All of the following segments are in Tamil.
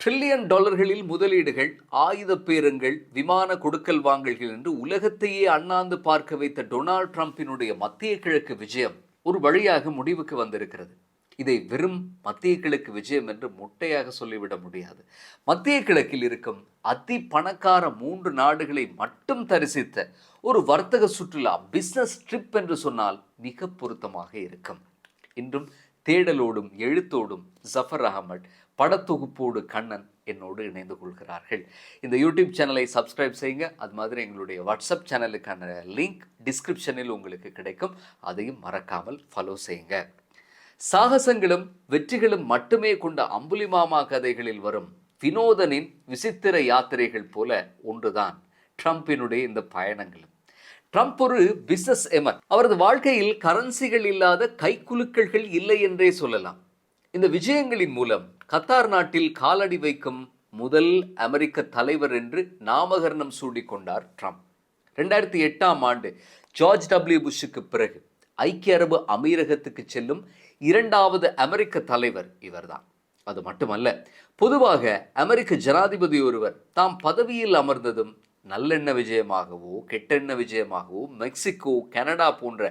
ட்ரில்லியன் டாலர்களில் முதலீடுகள் ஆயுத பேரங்கள் விமான கொடுக்கல் வாங்கல்கள் என்று உலகத்தையே அண்ணாந்து பார்க்க வைத்த டொனால்ட் ட்ரம்பினுடைய மத்திய கிழக்கு விஜயம் ஒரு வழியாக முடிவுக்கு வந்திருக்கிறது. இதை வெறும் மத்திய கிழக்கு விஜயம் என்று மொட்டையாக சொல்லிவிட முடியாது. மத்திய கிழக்கில் இருக்கும் அதி பணக்கார மூன்று நாடுகளை மட்டும் தரிசித்த ஒரு வர்த்தக சுற்றுலா பிசினஸ் ட்ரிப் என்று சொன்னால் மிக பொருத்தமாக இருக்கும். இன்றும் தேடலோடும் எழுத்தோடும் ஜஃபர் அகமட் படத்தொகுப்போடு கண்ணன் என்னோடு இணைந்து கொள்கிறார்கள். இந்த யூடியூப் சேனலை சப்ஸ்கிரைப் செய்யுங்க. அது மாதிரி எங்களுடைய வாட்ஸ்அப் சேனலுக்கான லிங்க் டிஸ்கிரிப்ஷனில் உங்களுக்கு கிடைக்கும். அதையும் மறக்காமல் ஃபாலோ செய்யுங்க. சாகசங்களும் வெற்றிகளும் மட்டுமே கொண்ட அம்புலிமாமா கதைகளில் வரும் வினோதனின் விசித்திர யாத்திரைகள் போல ஒன்றுதான் ட்ரம்பினுடைய இந்த பயணங்களும் ட்ரம்ப் ஒரு பிசினஸ் எமன் அவரது வாழ்க்கையில் கரன்சிகள் இல்லாத கைக்குலுக்கல்கள் இல்லை என்றே சொல்லலாம். இந்த விஜயங்களின் மூலம் கத்தார் நாட்டில் காலடி வைக்கும் முதல் அமெரிக்க தலைவர் என்று நாமகரணம் சூடிக்கொண்டார் ட்ரம்ப். ரெண்டாயிரத்தி எட்டாம் ஆண்டு ஜார்ஜ் டபிள்யூ புஷ்ஷுக்கு பிறகு ஐக்கிய அரபு அமீரகத்துக்கு செல்லும் இரண்டாவது அமெரிக்க தலைவர் இவர்தான். அது மட்டுமல்ல பொதுவாக அமெரிக்க ஜனாதிபதி ஒருவர் தாம் பதவியில் அமர்ந்ததும் நல்லெண்ண விஜயமாகவோ கெட்டெண்ண விஜயமாகவோ மெக்சிகோ கனடா போன்ற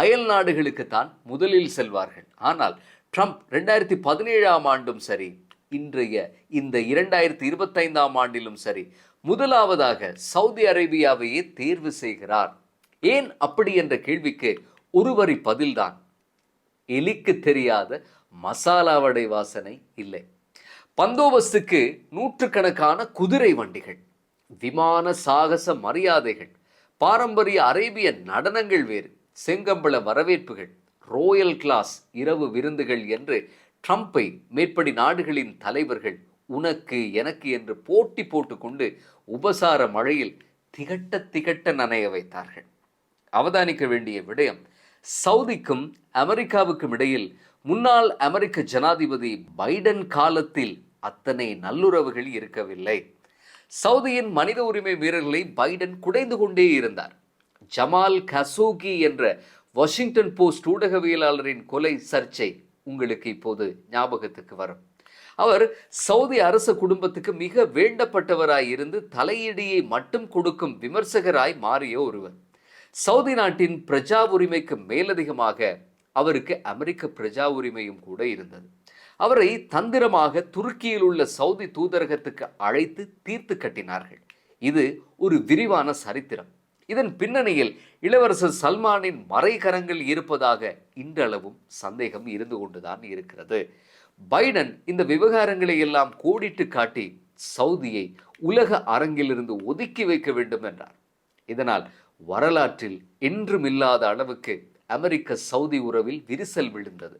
அயல் நாடுகளுக்கு தான் முதலில் செல்வார்கள். ஆனால் ட்ரம்ப் ரெண்டாயிரத்தி பதினேழாம் ஆண்டும் சரி இன்றைய இந்த இரண்டாயிரத்தி இருபத்தைந்தாம் ஆண்டிலும் சரி முதலாவதாக சவுதி அரேபியாவையே தேர்வு செய்கிறார். ஏன் அப்படி என்ற கேள்விக்கு ஒருவரி பதில்தான். எலிக்கு தெரியாத மசாலா வடை வாசனை இல்லை. பந்தோபஸ்துக்கு நூற்றுக்கணக்கான குதிரை வண்டிகள் விமான சாகச மரியாதைகள் பாரம்பரிய அரேபிய நடனங்கள் வேறு செங்கம்பள வரவேற்புகள் ரோயல் கிளாஸ் இரவு விருந்துகள் என்று ட்ரம்பை மேற்படி நாடுகளின் தலைவர்கள் உனக்கு எனக்கு என்று போட்டி போட்டுக்கொண்டு உபசார மழையில் திகட்ட திகட்ட நனைய வைத்தார்கள். அவதானிக்க வேண்டிய விடயம் சவுதிக்கும் அமெரிக்காவுக்கும் இடையில் முன்னாள் அமெரிக்க ஜனாதிபதி பைடன் காலத்தில் அத்தனை நல்லுறவுகள் இருக்கவில்லை. சவுதியின் மனித உரிமை வீரர்களை பைடன் குடைந்து கொண்டே இருந்தார். ஜமால் கசோகி என்ற வாஷிங்டன் போஸ்ட் ஊடகவியலாளரின் கொலை சர்ச்சை உங்களுக்கு இப்போது ஞாபகத்துக்கு வரும். அவர் சவுதி அரச குடும்பத்துக்கு மிக வேண்டப்பட்டவராய் இருந்து தலையீடியை மட்டும் கொடுக்கும் விமர்சகராய் மாறிய ஒருவர். சவுதி நாட்டின் பிரஜா உரிமைக்கு மேலதிகமாக அவருக்கு அமெரிக்க பிரஜா உரிமையும் கூட இருந்தது. அவரை தந்திரமாக துருக்கியில் உள்ள சவுதி தூதரகத்துக்கு அழைத்து தீர்த்து கட்டினார்கள். இது ஒரு விரிவான சரித்திரம். இதன் பின்னணியில் இளவரசர் சல்மானின் மறைகரங்கள் இருப்பதாக இன்றளவும் சந்தேகம் இருந்து கொண்டுதான் இருக்கிறது. பைடன் இந்த விவகாரங்களை எல்லாம் கோடிட்டு காட்டி சவுதியை உலக அரங்கிலிருந்து ஒதுக்கி வைக்க வேண்டும் என்றார். இதனால் வரலாற்றில் என்றும் இல்லாத அளவுக்கு அமெரிக்க சவுதி உறவில் விரிசல் விழுந்தது.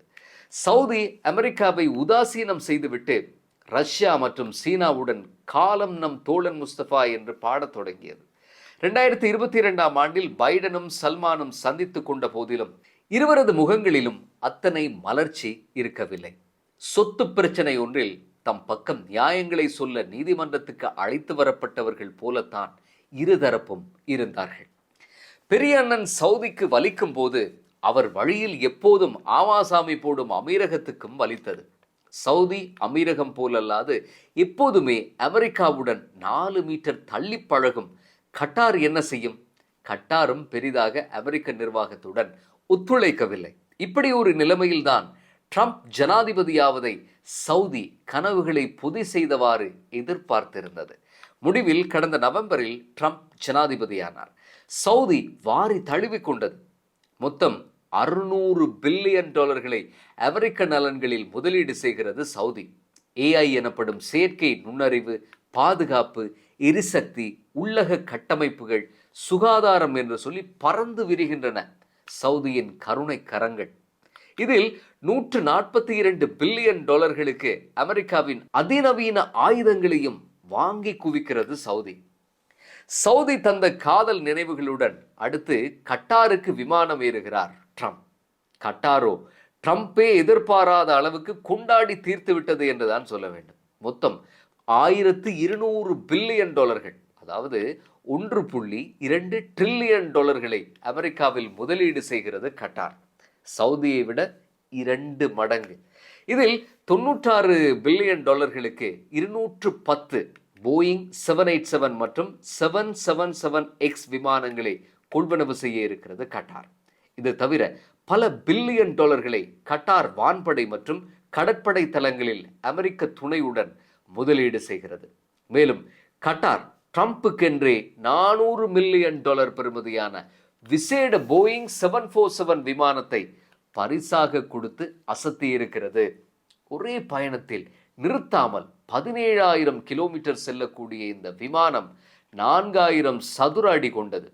சவுதி அமெரிக்காவை உதாசீனம் செய்துவிட்டு ரஷ்யா மற்றும் சீனாவுடன் காலம் நம் தோழன் முஸ்தபா என்று பாடத் தொடங்கியது. ரெண்டாயிரத்தி இருபத்தி இரண்டாம் ஆண்டில் பைடனும் சல்மானும் சந்தித்து கொண்ட போதிலும் இருவரது முகங்களிலும் அத்தனை மலர்ச்சி இருக்கவில்லை. சொத்து பிரச்சனை ஒன்றில் தம் பக்கம் நியாயங்களை சொல்ல நீதிமன்றத்துக்கு அழைத்து வரப்பட்டவர்கள் போலத்தான் இருதரப்பும் இருந்தார்கள். பெரிய அண்ணன் சவுதிக்கு வலிக்கும் போது அவர் வழியில் எப்போதும் ஆவாசாமி போடும் அமீரகத்துக்கும் வலித்தது. சவுதி அமீரகம் போலல்லாது எப்போதுமே அமெரிக்காவுடன் நாலு மீட்டர் தள்ளி பழகும் கட்டார் என்ன செய்யும்? கட்டாரும் பெரிதாக அமெரிக்க நிர்வாகத்துடன் ஒத்துழைக்கவில்லை. இப்படி ஒரு நிலைமையில்தான் ட்ரம்ப் ஜனாதிபதியாவதை சவுதி கனவுகளை பொதி செய்தவாறு எதிர்பார்த்திருந்தது. முடிவில் கடந்த நவம்பரில் ட்ரம்ப் ஜனாதிபதியானார். சவுதி வாரி தழுவிக் கொண்டது. மொத்தம் அறுநூறு பில்லியன் டாலர்களை அமெரிக்க நலன்களில் முதலீடு செய்கிறது சவுதி. ஏஐ எனப்படும் செயற்கை நுண்ணறிவு பாதுகாப்பு எரிசக்தி உள்ளக கட்டமைப்புகள் சுகாதாரம் என்று சொல்லி பறந்து விரிகின்றன. சவுதியின் கருணை கரங்கள். இதில் நூற்று நாற்பத்தி இரண்டு பில்லியன் டாலர்களுக்கு அமெரிக்காவின் அதிநவீன ஆயுதங்களையும் வாங்கி குவிக்கிறது சவுதி. சவுதி தந்த காதல் நினைவுகளுடன் அடுத்து கட்டாருக்கு விமானம் ஏறுகிறார் ட்ரம்ப். கட்டாரோ ட்ரம்ப்பே எதிர்பாராத அளவுக்கு கொண்டாடி தீர்த்து விட்டது என்றுதான் சொல்ல வேண்டும். மொத்தம் ஆயிரத்து இருநூறு பில்லியன் டாலர்கள். அதாவது ஒன்று புள்ளி இரண்டு ட்ரில்லியன் டாலர்களை அமெரிக்காவில் முதலீடு செய்கிறது கட்டார். சவுதியை விட இரண்டு மடங்கு. இதில் தொண்ணூற்றாறு பில்லியன் டாலர்களுக்கு இருநூற்று பத்து போயிங் செவன் எயிட் செவன் மற்றும் செவன் செவன் செவன் எக்ஸ் விமானங்களை கொள்வனவு செய்ய இருக்கிறது கட்டார். இது தவிர பல பில்லியன் டாலர்களை கட்டார் வான்படை மற்றும் கடற்படை தளங்களில் அமெரிக்க துணையுடன் முதலீடு செய்கிறது. மேலும் கட்டார் ட்ரம்ப்புக்கென்றே நானூறு மில்லியன் டாலர் பெறுமதியான விசேட போயிங் செவன் ஃபோர் செவன் விமானத்தை பரிசாக கொடுத்து அசத்தியிருக்கிறது. ஒரே பயணத்தில் நிறுத்தாமல் பதினேழாயிரம் கிலோமீட்டர் செல்லக்கூடிய இந்த விமானம் நான்காயிரம் சதுர அடி கொண்டது.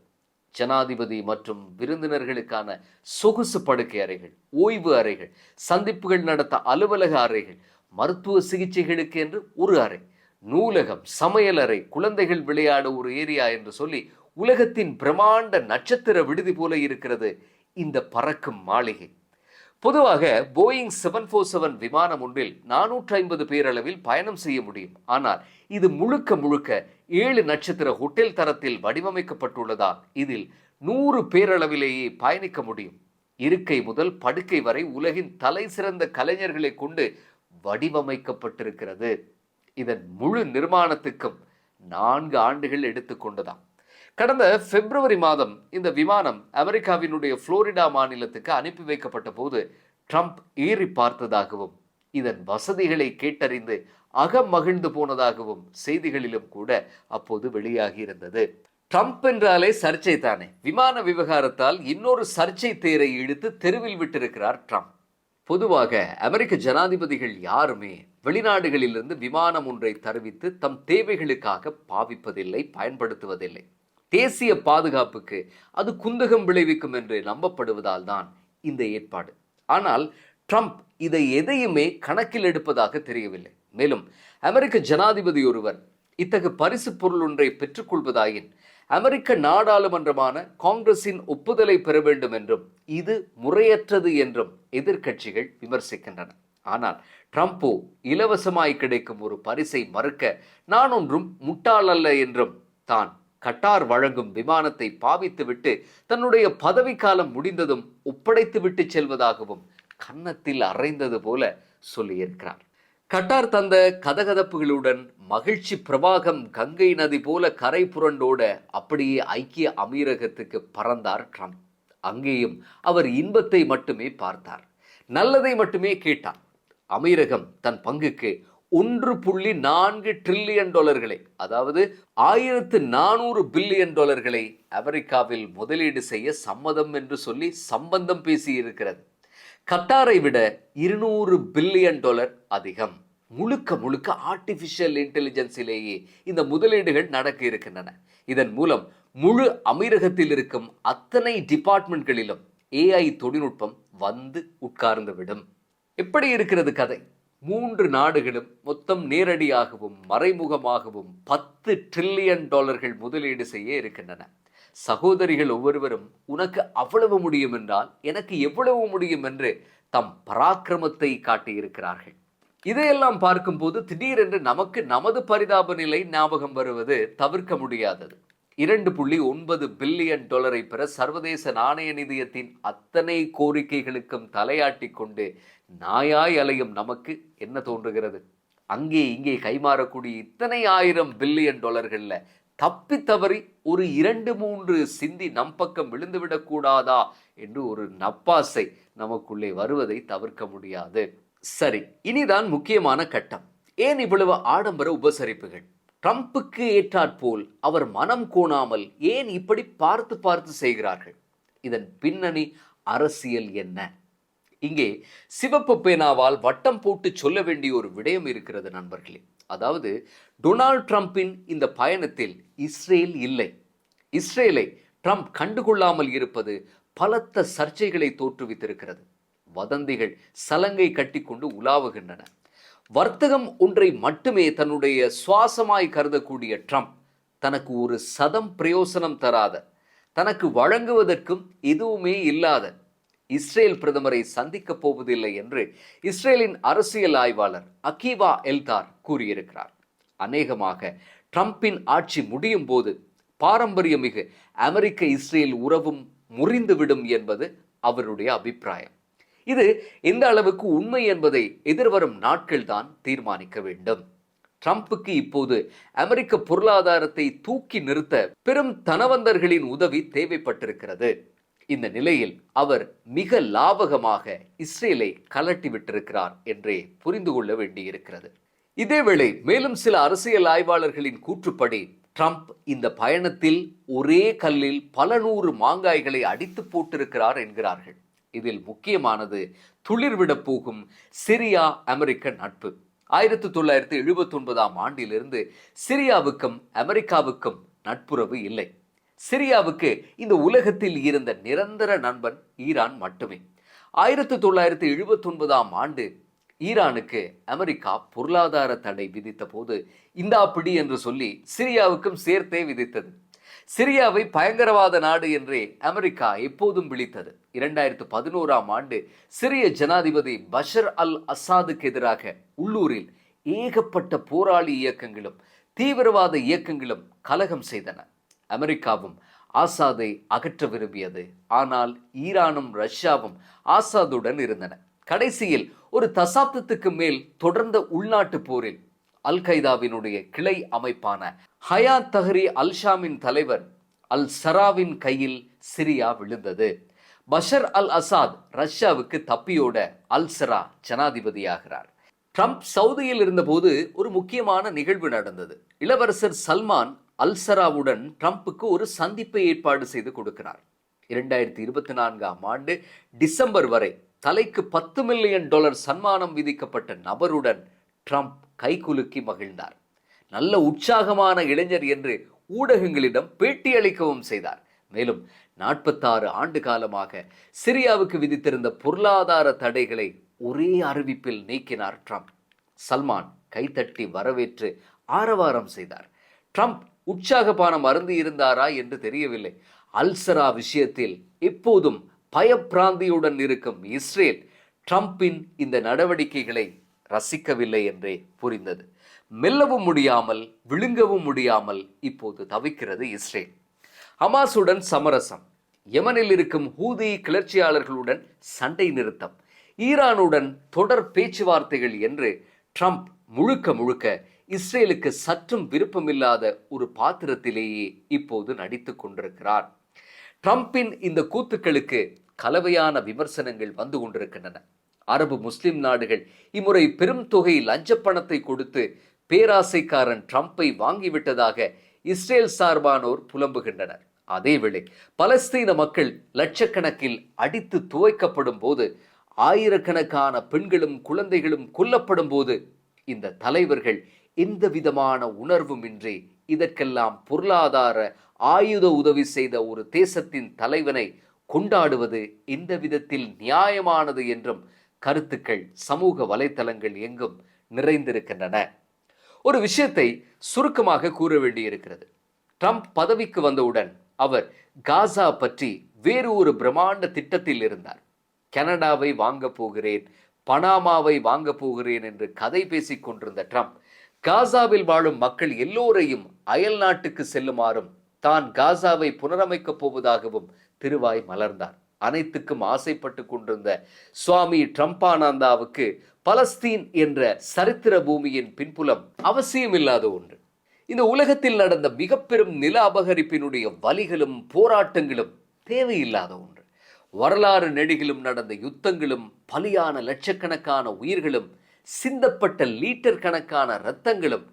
ஜனாதிபதி மற்றும் விருந்தினர்களுக்கான சொகுசு படுக்கை அறைகள் ஓய்வு அறைகள் சந்திப்புகள் நடத்த அலுவலக அறைகள் மருத்துவ சிகிச்சைகளுக்கு என்று ஒரு அறை நூலகம் சமையல் அறை குழந்தைகள் விளையாட ஒரு ஏரியா என்று சொல்லி உலகத்தின் பிரம்மாண்ட நட்சத்திர விடுதி போல இருக்கிறது இந்த பறக்கும் மாளிகை. பொதுவாக போயிங் செவன் ஃபோர் செவன் விமானம் ஒன்றில் நானூற்றி ஐம்பது பேரளவில் பயணம் செய்ய முடியும். ஆனால் இது முழுக்க முழுக்க ஏழு நட்சத்திர ஹோட்டல் தரத்தில் வடிவமைக்கப்பட்டுள்ளதால் இதில் நூறு பேரளவிலேயே பயணிக்க முடியும். இருக்கை முதல் படுக்கை வரை உலகின் தலை சிறந்த கலைஞர்களை கொண்டு வடிவமைக்கப்பட்டிருக்கிறது. இதன் முழு நிர்மாணத்துக்கும் நான்கு ஆண்டுகள் எடுத்துக்கொண்டதாம் கடந்த பிப்ரவரி மாதம் இந்த விமானம் அமெரிக்காவினுடைய புளோரிடா மாநிலத்துக்கு அனுப்பி வைக்கப்பட்ட போது ட்ரம்ப் ஏறி பார்த்ததாகவும் இதன் வசதிகளை கேட்டறிந்து அகம் மகிழ்ந்து போனதாகவும் செய்திகளிலும் கூட அப்போது வெளியாகி இருந்தது. ட்ரம்ப் என்றாலே சர்ச்சை தானே விமான விவகாரத்தால் இன்னொரு சர்ச்சை தேரை இழுத்து தெருவில் விட்டிருக்கிறார் ட்ரம்ப். பொதுவாக அமெரிக்க ஜனாதிபதிகள் யாருமே வெளிநாடுகளிலிருந்து விமானம் ஒன்றை தருவித்து தம் தேவைகளுக்காக பாவிப்பதில்லை பயன்படுத்துவதில்லை. தேசிய பாதுகாப்புக்கு அது குந்தகம் விளைவிக்கும் என்று நம்பப்படுவதால் தான் இந்த ஏற்பாடு. ஆனால் ட்ரம்ப் இதை எதையுமே கணக்கில் எடுப்பதாக தெரியவில்லை. மேலும் அமெரிக்க ஜனாதிபதி ஒருவர் இத்தகு பரிசு பொருள் ஒன்றை பெற்றுக்கொள்வதாயின் அமெரிக்க நாடாளுமன்றமான காங்கிரசின் ஒப்புதலை பெற வேண்டும் என்றும் இது முறையற்றது என்றும் எதிர்க்கட்சிகள் விமர்சிக்கின்றன. ஆனால் ட்ரம்ப்போ இலவசமாய் கிடைக்கும் ஒரு பரிசை மறுக்க நான் ஒன்றும் முட்டாள் அல்ல என்றும் தான் கட்டார் வழங்கும் விமானத்தை பாவித்துவிட்டு தன்னுடைய பதவிக்காலம் முடிந்ததும் ஒப்படைத்துவிட்டு செல்வதாகவும் கன்னத்தில் அறைந்தது போல சொல்லியிருக்கிறார். கட்டார் தந்த கதகதப்புகளுடன் மகிழ்ச்சி பிரவாகம் கங்கை நதி போல கரை புரண்டோட அப்படியே ஐக்கிய அமீரகத்துக்கு பறந்தார் ட்ரம்ப். அங்கேயும் அவர் இன்பத்தை மட்டுமே பார்த்தார். நல்லதை மட்டுமே கேட்டார். அமீரகம் தன் பங்குக்கு ஒன்று புள்ளி நான்கு ட்ரில்லியன் டாலர்களை அதாவது ஆயிரத்து நானூறு பில்லியன் டாலர்களை அமெரிக்காவில் முதலீடு செய்ய சம்மதம் என்று சொல்லி சம்பந்தம் பேசியிருக்கிறது. கத்தாரை விட இருநூறு பில்லியன் டாலர் அதிகம். முழுக்க முழுக்க ஆர்டிஃபிஷியல் இன்டெலிஜென்ஸிலேயே இந்த முதலீடுகள் நடக்க இருக்கின்றன. இதன் மூலம் முழு அமீரகத்தில் இருக்கும் அத்தனை டிபார்ட்மெண்ட்களிலும் ஏஐ தொழில்நுட்பம் வந்து உட்கார்ந்துவிடும். எப்படி இருக்கிறது கதை. மூன்று நாடுகளும் மொத்தம் நேரடியாகவும் மறைமுகமாகவும் பத்து ட்ரில்லியன் டாலர்கள் முதலீடு செய்ய இருக்கின்றன. சகோதரிகள் ஒவ்வொருவரும் உனக்கு அவ்வளவு முடியும் என்றால் எனக்கு எவ்வளவு முடியும்? என்று தம் பராக்கிரமத்தை காட்டியிருக்கிறார்கள். இதையெல்லாம் பார்க்கும்போது திடீரென்று நமக்கு நமது பரிதாப நிலை ஞாபகம் வருவது தவிர்க்க முடியாதது. இரண்டு புள்ளி ஒன்பது பில்லியன் டாலரை பெற சர்வதேச நாணய நிதியத்தின் அத்தனை கோரிக்கைகளுக்கும் தலையாட்டி கொண்டு நாயாய் அலையும் நமக்கு என்ன தோன்றுகிறது? அங்கே இங்கே கைமாறக்கூடிய இத்தனை ஆயிரம் பில்லியன் டாலர்களில் தப்பி தவறி ஒரு இரண்டு மூன்று சிந்தி நம் பக்கம் விழுந்துவிடக்கூடாதா என்று ஒரு நப்பாசை நமக்குள்ளே வருவதை தவிர்க்க முடியாது. சரி இனிதான் முக்கியமான கட்டம். ஏன் இவ்வளவு ஆடம்பர உபசரிப்புகள்? ட்ரம்ப்புக்கு ஏற்றாற்போல் அவர் மனம் கோணாமல் ஏன் இப்படி பார்த்து பார்த்து செய்கிறார்கள்? இதன் பின்னணி அரசியல் என்ன? இங்கே சிவப்பு பேனாவால் வட்டம் போட்டு சொல்ல வேண்டிய ஒரு விடயம் இருக்கிறது நண்பர்களே. அதாவது டொனால்ட் ட்ரம்பின் இந்த பயணத்தில் இஸ்ரேல் இல்லை. இஸ்ரேலை ட்ரம்ப் கண்டுகொள்ளாமல் இருப்பது பலத்த சர்ச்சைகளை தோற்றுவித்திருக்கிறது. வதந்திகள் சலங்கை கட்டிக்கொண்டு உலாவுகின்றன. வர்த்தகம் ஒன்றை மட்டுமே தன்னுடைய சுவாசமாய் கருதக்கூடிய ட்ரம்ப் தனக்கு ஒரு சதம் பிரயோசனம் தராத தனக்கு வழங்குவதற்கும் எதுவுமே இல்லாத இஸ்ரேல் பிரதமரை சந்திக்கப் போவதில்லை என்று இஸ்ரேலின் அரசியல் ஆய்வாளர் அகீவா எல்தார் கூறியிருக்கிறார். அநேகமாக ட்ரம்பின் ஆட்சி முடியும் போது பாரம்பரியமிகு அமெரிக்க இஸ்ரேல் உறவும் முறிந்துவிடும் என்பது அவருடைய அபிப்பிராயம். இது எந்த அளவுக்கு உண்மை என்பதை எதிர்வரும் நாட்கள்தான் தீர்மானிக்க வேண்டும். ட்ரம்ப்புக்கு இப்போது அமெரிக்க பொருளாதாரத்தை தூக்கி நிறுத்த பெரும் தனவந்தர்களின் உதவி தேவைப்பட்டிருக்கிறது. இந்த நிலையில் அவர் மிக லாபகமாக இஸ்ரேலை கலட்டி விட்டிருக்கிறார் என்றே புரிந்து கொள்ள வேண்டியிருக்கிறது. இதேவேளை மேலும் சில அரசியல் ஆய்வாளர்களின் கூற்றுப்படி ட்ரம்ப் இந்த பயணத்தில் ஒரே கல்லில் பல நூறு மாங்காய்களை அடித்து போட்டிருக்கிறார் என்கிறார்கள். இதில் முக்கியமானது துளிர்விடப் போகும் சிரியா அமெரிக்க நட்பு. ஆயிரத்தி தொள்ளாயிரத்தி எழுபத்தி ஒன்பதாம் ஆண்டிலிருந்து சிரியாவுக்கும் அமெரிக்காவுக்கும் நட்புறவு இல்லை. சிரியாவுக்கு இந்த உலகத்தில் இருந்த நிரந்தர நண்பன் ஈரான் மட்டுமே. ஆயிரத்தி தொள்ளாயிரத்தி எழுபத்தி ஒன்பதாம் ஆண்டு ஈரானுக்கு அமெரிக்கா பொருளாதார தடை விதித்த போது இந்தா பிடி என்று சொல்லி சிரியாவுக்கும் சேர்த்தே விதித்தது. சிரியாவை பயங்கரவாத நாடு என்றே அமெரிக்கா எப்போதும் விழித்தது. இரண்டாயிரத்து பதினோராம் ஆண்டு சிரிய ஜனாதிபதி பஷர் அல் அசாதுக்கு எதிராக உள்ளூரில் ஏகப்பட்ட போராளி இயக்கங்களும் தீவிரவாத இயக்கங்களும் கலகம் செய்தன. அமெரிக்காவும் ஆசாதை அகற்ற விரும்பியது. ஆனால் ஈரானும் ரஷ்யாவும் ஆசாதுடன் இருந்தன. கடைசியில் ஒரு தசாப்தத்துக்கு மேல் தொடர்ந்த உள்நாட்டு போரில் அல் கைதாவினுடைய கிளை அமைப்பான ஹயாத் தஹ்ரி அல்ஷாமின் தலைவர் அல் சராவின் கையில் சிரியா விழுந்தது. பஷர் அல் அசாத் ரஷ்யாவுக்கு தப்பியோட அல் சரா ஜனாதிபதியாகிறார். ட்ரம்ப் சவுதியில் இருந்தபோது ஒரு முக்கியமான நிகழ்வு நடந்தது. இளவரசர் சல்மான் அல்சராவுடன் ட்ரம்ப்புக்கு ஒரு சந்திப்பை ஏற்பாடு செய்து கொடுக்கிறார். இரண்டாயிரத்தி இருபத்தி நான்காம் ஆண்டு டிசம்பர் வரை தலைக்கு பத்து மில்லியன் டாலர் சன்மானம் விதிக்கப்பட்ட நபருடன் ட்ரம்ப் கைகுலுக்கி மகிழ்ந்தார். நல்ல உற்சாகமான இளைஞர் என்று ஊடகங்களிடம் பேட்டியளிக்கவும் செய்தார். மேலும் நாற்பத்தாறு ஆண்டு காலமாக சிரியாவுக்கு விதித்திருந்த பொருளாதார தடைகளை ஒரே அறிவிப்பில் நீக்கினார் ட்ரம்ப். சல்மான் கைத்தட்டி வரவேற்று ஆரவாரம் செய்தார். ட்ரம்ப் உற்சாகபானம் அருந்தி இருந்தாரா என்று தெரியவில்லை. அல்சரா விஷயத்தில் எப்போதும் பயப்பிராந்தியுடன் இருக்கும் இஸ்ரேல் ட்ரம்பின் இந்த நடவடிக்கைகளை ரசிக்கவில்லை என்றே புரிந்தது. மெல்லவும் முடியாமல் விழுங்கவும் முடியாமல் இப்போது தவிக்கிறது இஸ்ரேல். ஹமாசுடன் சமரசம். யமனில் இருக்கும் ஹூதி கிளர்ச்சியாளர்களுடன் சண்டை நிறுத்தம். ஈரானுடன் தொடர் பேச்சுவார்த்தைகள் என்று ட்ரம்ப் முழுக்க முழுக்க இஸ்ரேலுக்கு சற்றும் விருப்பமில்லாத ஒரு பாத்திரத்திலேயே இப்போது நடித்துக் கொண்டிருக்கிறார். ட்ரம்பின் இந்த கூத்துக்களுக்கு கலவையான விமர்சனங்கள் வந்து கொண்டிருக்கின்றன. அரபு முஸ்லிம் நாடுகள் இம்முறை பெரும் தொகை லஞ்ச பணத்தை கொடுத்து பேராசைக்காரன் ட்ரம்ப்பை வாங்கிவிட்டதாக இஸ்ரேல் சார்பானோர் புலம்புகின்றனர். அதேவேளை பலஸ்தீன மக்கள் லட்சக்கணக்கில் அடித்து துவைக்கப்படும் போது ஆயிரக்கணக்கான பெண்களும் குழந்தைகளும் கொல்லப்படும் போது இந்த தலைவர்கள் எந்த விதமான உணர்வுமின்றி இதற்கெல்லாம் பொருளாதார ஆயுத உதவி செய்த ஒரு தேசத்தின் தலைவனை கொண்டாடுவது எந்த விதத்தில் நியாயமானது என்றும் கருத்துக்கள் சமூக வலைத்தளங்கள் எங்கும் நிறைந்திருக்கின்றன. ஒரு விஷயத்தை சுருக்கமாக கூற வேண்டியிருக்கிறது. ட்ரம்ப் பதவிக்கு வந்தவுடன் அவர் காசா பற்றி வேறு ஒரு பிரம்மாண்ட திட்டத்தில் இருந்தார். கனடாவை வாங்க போகிறேன் பனாமாவை வாங்க போகிறேன் என்று கதை பேசிக் கொண்டிருந்த ட்ரம்ப் காசாவில் வாழும் மக்கள் எல்லோரையும் அயல் நாட்டுக்கு செல்லுமாறும் தான் காசாவை புனரமைக்கப் போவதாகவும் திருவாய் மலர்ந்தார். அனைத்துக்கும் ஆசைப்பட்டு கொண்டிருந்த சுவாமி ட்ரம்பானந்தாவுக்கு பலஸ்தீன் என்ற சரித்திர பூமியின் பின்புலம் அவசியமில்லாத ஒன்று. இந்த உலகத்தில் நடந்த மிக பெரும் நில அபகரிப்பினுடைய வலிகளும் போராட்டங்களும் தேவையில்லாத ஒன்று. வரலாறு நெடுகிலும் நடந்த யுத்தங்களும் பலியான லட்சக்கணக்கான உயிர்களும் சிந்தப்பட்ட லீட்டர் கணக்கான இரத்தங்களும்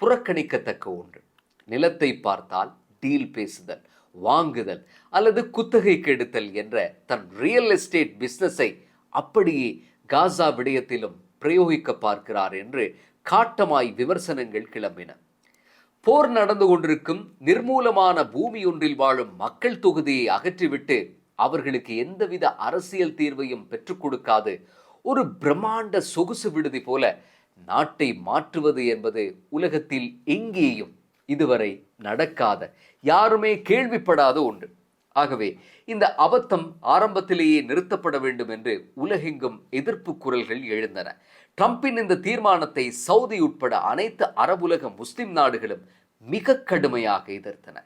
புறக்கணிக்கத்தக்க ஒன்று. நிலத்தை பார்த்தால் டீல் பேசுதல் வாங்குதல் அல்லது குத்தகைக்கு எடுத்தல் என்ற தன் ரியல் எஸ்டேட் பிஸ்னஸை அப்படியே காசா விடயத்திலும் பிரயோகிக்க பார்க்கிறார் என்று காட்டமாய் விமர்சனங்கள் கிளம்பின. போர் நடந்து கொண்டிருக்கும் நிர்மூலமான பூமி ஒன்றில் வாழும் மக்கள் தொகுதியை அகற்றிவிட்டு அவர்களுக்கு எந்தவித அரசியல் தீர்வையும் பெற்றுக் கொடுக்காது ஒரு பிரம்மாண்ட சொகுசு விடுதி போல நாட்டை மாற்றுவது என்பது உலகத்தில் எங்கேயும் இதுவரை நடக்காத யாருமே கேள்விப்படாத ஒன்று. ஆகவே இந்த அபத்தம் ஆரம்பத்திலேயே நிறுத்தப்பட வேண்டும் என்று உலகெங்கும் எதிர்ப்பு குரல்கள் எழுந்தன. ட்ரம்பின் இந்த தீர்மானத்தை சவுதி உட்பட அனைத்து அரபுலக முஸ்லிம் நாடுகளும் மிக கடுமையாக எதிர்த்தன.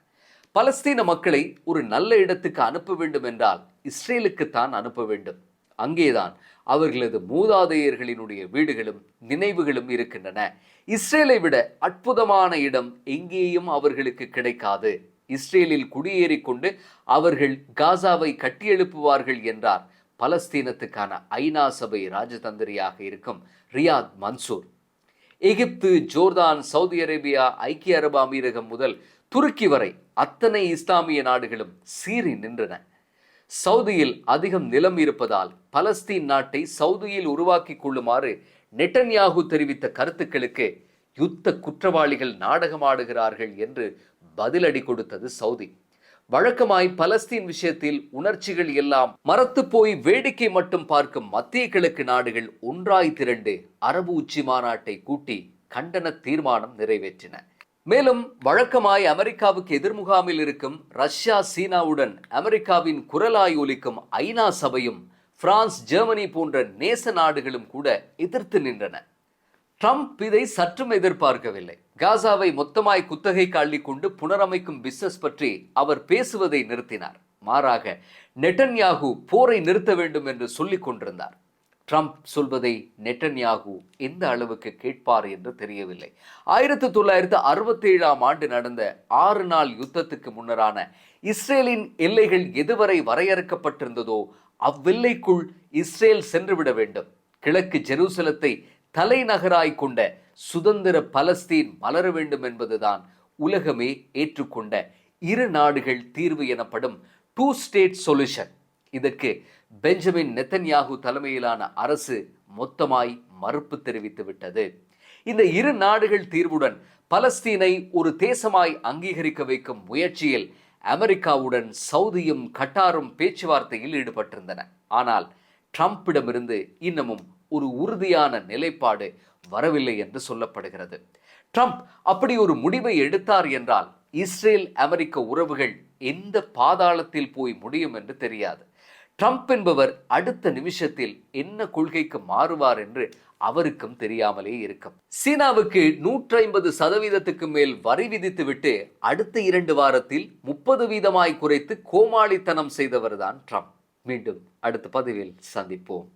பலஸ்தீன மக்களை ஒரு நல்ல இடத்துக்கு அனுப்ப வேண்டும் என்றால் இஸ்ரேலுக்கு தான் அனுப்ப வேண்டும். அங்கேதான் அவர்களது மூதாதையர்களினுடைய வீடுகளும் நினைவுகளும் இருக்கின்றன. இஸ்ரேலை விட அற்புதமான இடம் எங்கேயும் அவர்களுக்கு கிடைக்காது. இஸ்ரேலில் குடியேறிக்கொண்டு அவர்கள் காசாவை கட்டியெழுப்புவார்கள் என்றார் பலஸ்தீனத்துக்கான ஐநா சபை ராஜதந்திரியாக இருக்கும் ரியாத் மன்சூர். எகிப்து ஜோர்தான் சவுதி அரேபியா ஐக்கிய அரபு அமீரகம் முதல் துருக்கி வரை அத்தனை இஸ்லாமிய நாடுகளும் சீறி நின்றன. சவுதியில் அதிகம் நிலம் இருப்பதால் பலஸ்தீன் நாட்டை சவுதியில் உருவாக்கி கொள்ளுமாறு நெட்டன்யாகு தெரிவித்த கருத்துக்களுக்கு யுத்த குற்றவாளிகள் நாடகமாடுகிறார்கள் என்று பதிலடி கொடுத்தது சவுதி. வழக்கமாய் பலஸ்தீன் விஷயத்தில் உணர்ச்சிகள் எல்லாம் மறத்து போய் வேடிக்கை மட்டும் பார்க்கும் மத்திய கிழக்கு நாடுகள் ஒன்றாய் திரண்டு அரபு உச்சி மாநாட்டை கூட்டி கண்டன தீர்மானம் நிறைவேற்றின. மேலும் வழக்கமாய் அமெரிக்காவுக்கு எதிர்முகாமில் இருக்கும் ரஷ்யா சீனாவுடன் அமெரிக்காவின் குரலாய் ஒலிக்கும் ஐநா சபையும் பிரான்ஸ் ஜெர்மனி போன்ற நேச நாடுகளும் கூட எதிர்த்து நின்றன. ட்ரம்ப் இதை சற்றும் எதிர்பார்க்கவில்லை. காசாவை மொத்தமாய் குத்தகை காள்ளி அள்ளிக்கொண்டு புனரமைக்கும் பிசினஸ் பற்றி அவர் பேசுவதை நிறுத்தினார். மாறாக நெட்டன்யாகு போரை நிறுத்த வேண்டும் என்று சொல்லிக் கொண்டிருந்தார். ட்ரம்ப் சொல்வதை நெட்டன்யாகு எந்த அளவுக்கு கேட்பார் என்று தெரியவில்லை. ஆயிரத்தி தொள்ளாயிரத்து அறுபத்தேழாம் ஆண்டு நடந்த ஆறு நாள் யுத்தத்துக்கு முன்னரான இஸ்ரேலின் எல்லைகள் எதுவரை வரையறுக்கப்பட்டிருந்ததோ அவ்வெல்லைக்குள் இஸ்ரேல் சென்றுவிட வேண்டும். கிழக்கு ஜெருசலத்தை தலைநகராய் கொண்ட சுதந்திர பலஸ்தீன் மலர வேண்டும் என்பதுதான் உலகமே ஏற்றுக்கொண்ட இரு நாடுகள் தீர்வு எனப்படும் டூ ஸ்டேட் சொல்யூஷன் இதற்கு பெஞ்சமின் நெத்தன்யாகு தலைமையிலான அரசு மொத்தமாய் மறுப்பு தெரிவித்து விட்டது. இந்த இரு நாடுகள் தீர்வுடன் பலஸ்தீனை ஒரு தேசமாய் அங்கீகரிக்க வைக்கும் முயற்சியில் அமெரிக்காவுடன் சவுதியும் கட்டாரும் பேச்சுவார்த்தையில் ஈடுபட்டிருந்தன. ஆனால் ட்ரம்ப்பிடமிருந்து இன்னமும் ஒரு உறுதியான நிலைப்பாடு வரவில்லை என்று சொல்லப்படுகிறது. ட்ரம்ப் அப்படி ஒரு முடிவை எடுத்தார் என்றால் இஸ்ரேல் அமெரிக்க உறவுகள் எந்த பாதாளத்தில் போய் முடியும் என்று தெரியாது. ட்ரம்ப் என்பவர் அடுத்த நிமிஷத்தில் என்ன கொள்கைக்கு மாறுவார் என்று அவருக்கும் தெரியாமலே இருக்கும். சீனாவுக்கு நூற்றி ஐம்பது சதவீதத்துக்கு மேல் வரி விதித்துவிட்டு அடுத்த இரண்டு வாரத்தில் முப்பது வீதமாய் குறைத்து கோமாளித்தனம் செய்தவர்தான் ட்ரம்ப். மீண்டும் அடுத்த பதிவில் சந்திப்போம்.